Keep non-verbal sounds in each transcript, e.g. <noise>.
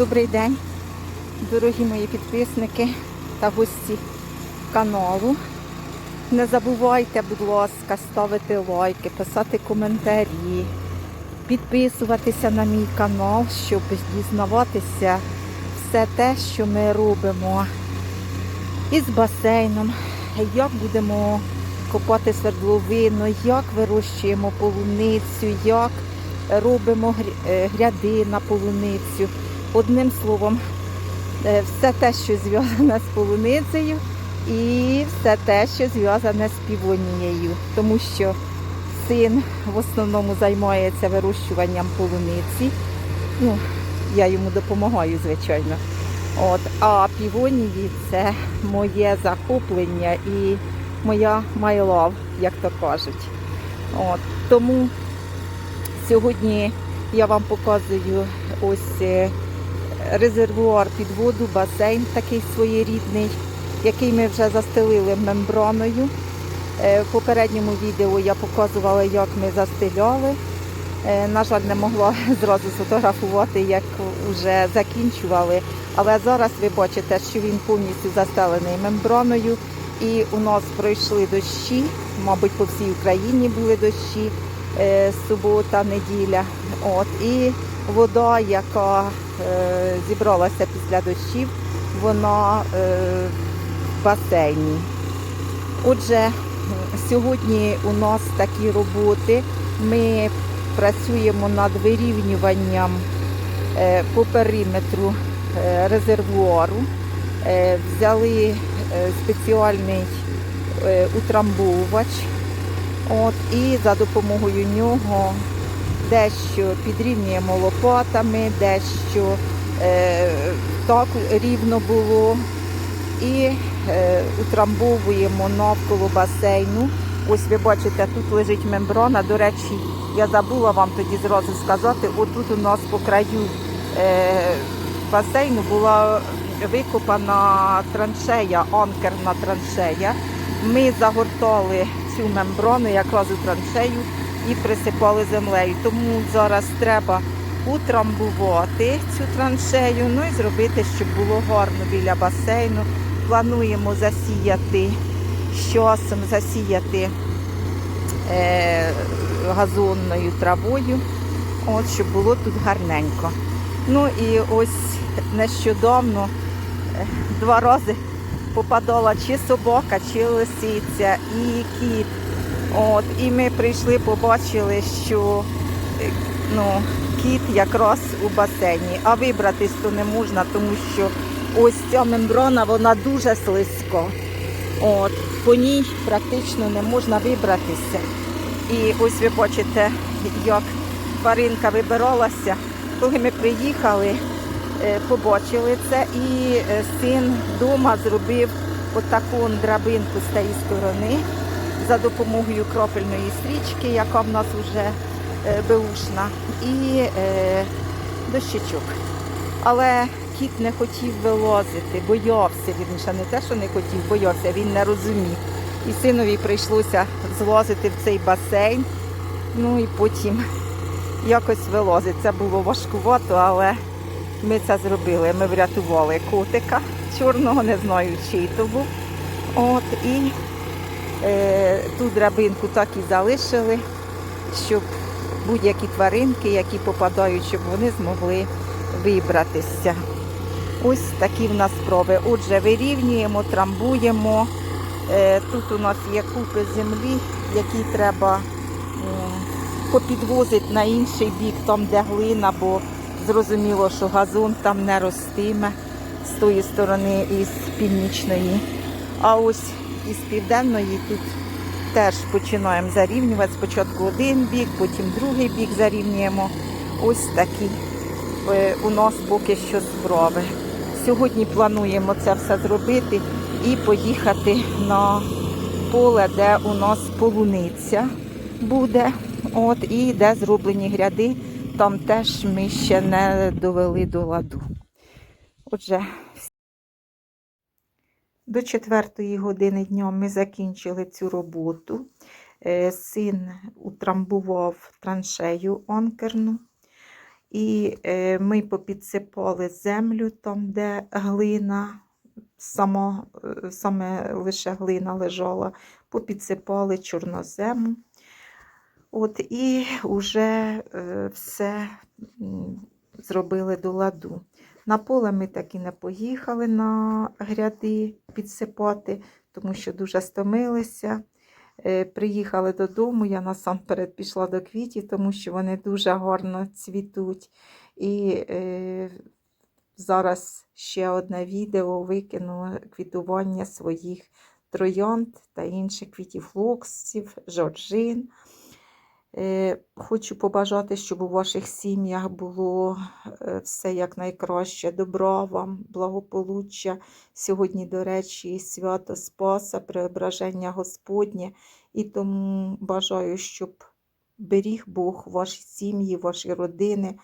Добрий день, дорогі мої підписники та гості каналу. Не забувайте, будь ласка, ставити лайки, писати коментарі, підписуватися на мій канал, щоб дізнаватися все те, що ми робимо із басейном, як будемо копати свердловину, як вирощуємо полуницю, як робимо е, гряди на полуницю. Одним словом, е, все те, що зв'язане з полуницею, і все те, що зв'язане з півонією, тому що син в основному займається вирощуванням полуниці. Ну, я йому допомагаю, звичайно. От, а півонії це моє захоплення і моя my love, як то кажуть. От, тому сьогодні я вам показую ось е, резервуар під воду, басейн такий своєрідний, який ми вже застелили мембраною. Е, В попередньому відео я показувала, як ми застеляли. Е, На жаль, не могла <laughs> зразу сфотографувати, як вже закінчували. Але зараз ви бачите, що він повністю застелений мембраною. І у нас пройшли дощі, мабуть, по всій Україні були дощі, е, субота, неділя. От, і вода, яка е, зібралася після дощів, вона е, в басейні. Отже, сьогодні у нас такі роботи. Ми працюємо над вирівнюванням е, по периметру резервуару. Взяли спеціальний утрамбовувач. От, і за допомогою нього дещо підрівнюємо лопатами, дещо е, так рівно було. І е, утрамбовуємо навколо басейну. Ось ви бачите, тут лежить мембрана. До речі, я забула вам тоді зразу сказати, отут у нас по краю е, басейну була викопана траншея, анкерна траншея. Ми загортали цю мембрану якраз у траншею і присипали землею. Тому зараз треба утрамбувати цю траншею, ну і зробити, щоб було гарно біля басейну. Плануємо засіяти з часом засіяти е, газонною травою, от, щоб було тут гарненько. Ну і ось нещодавно е, два рази попадала чи собака, чи лисиця, і кіт. От, і ми прийшли, побачили, що е, ну, кіт якраз у басейні, а вибратись то не можна, тому що ось ця мембрана, вона дуже слизька. От, по ній практично не можна вибратися. І ось ви бачите, як тваринка вибиралася. Коли ми приїхали, е, побачили це, і е, син вдома зробив отаку драбинку з тієї сторони за допомогою кропельної стрічки, яка в нас вже е, беушна, і е, дощечок. Але кіт не хотів вилазити, боявся. Він не те, що не хотів, боявся, він не розумів. І синові прийшлося злазити в цей басейн. Ну і потім <laughs> якось вилазити. Це було важкувато, але ми це зробили. Ми врятували котика чорного, не знаю, чий то був. От, і ту драбинку так і залишили, щоб будь-які тваринки, які попадають, щоб вони змогли вибратися. Ось такі в нас спроби. Отже, вирівнюємо, трамбуємо. Е, Тут у нас є купи землі, які треба попідвозити на інший бік, там де глина, бо зрозуміло, що газон там не ростиме з тої сторони і з північної. А ось із південної тут теж починаємо зарівнювати. Спочатку один бік, потім другий бік зарівнюємо. Ось такі е, у нас поки що справи. Сьогодні плануємо це все зробити і поїхати на поле, де у нас полуниця буде. От, і де зроблені гряди, там теж ми ще не довели до ладу. Отже, до четвертої години дня ми закінчили цю роботу. Е, Син утрамбував траншею анкерну. І е, ми попідсипали землю там, де глина, само, е, саме лише глина лежала, попідсипали чорнозему. От, і вже все зробили до ладу. На поле ми так і не поїхали на гряди підсипати, тому що дуже стомилися. Е, Приїхали додому, я насамперед пішла до квітів, тому що вони дуже гарно цвітуть. І е, зараз ще одне відео викину квітування своїх троянд та інших квітів флоксів, жоржин. Е, Хочу побажати, щоб у ваших сім'ях було е, все якнайкраще. Добра вам, благополуччя. Сьогодні, до речі, свято Спаса, преображення Господнє. І тому бажаю, щоб беріг Бог ваші сім'ї, ваші родини.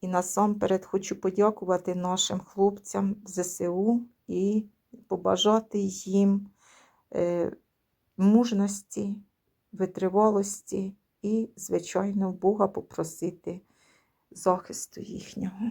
І насамперед хочу подякувати нашим хлопцям ЗСУ і побажати їм е, мужності, витривалості і, звичайно, Бога попросити захисту їхнього.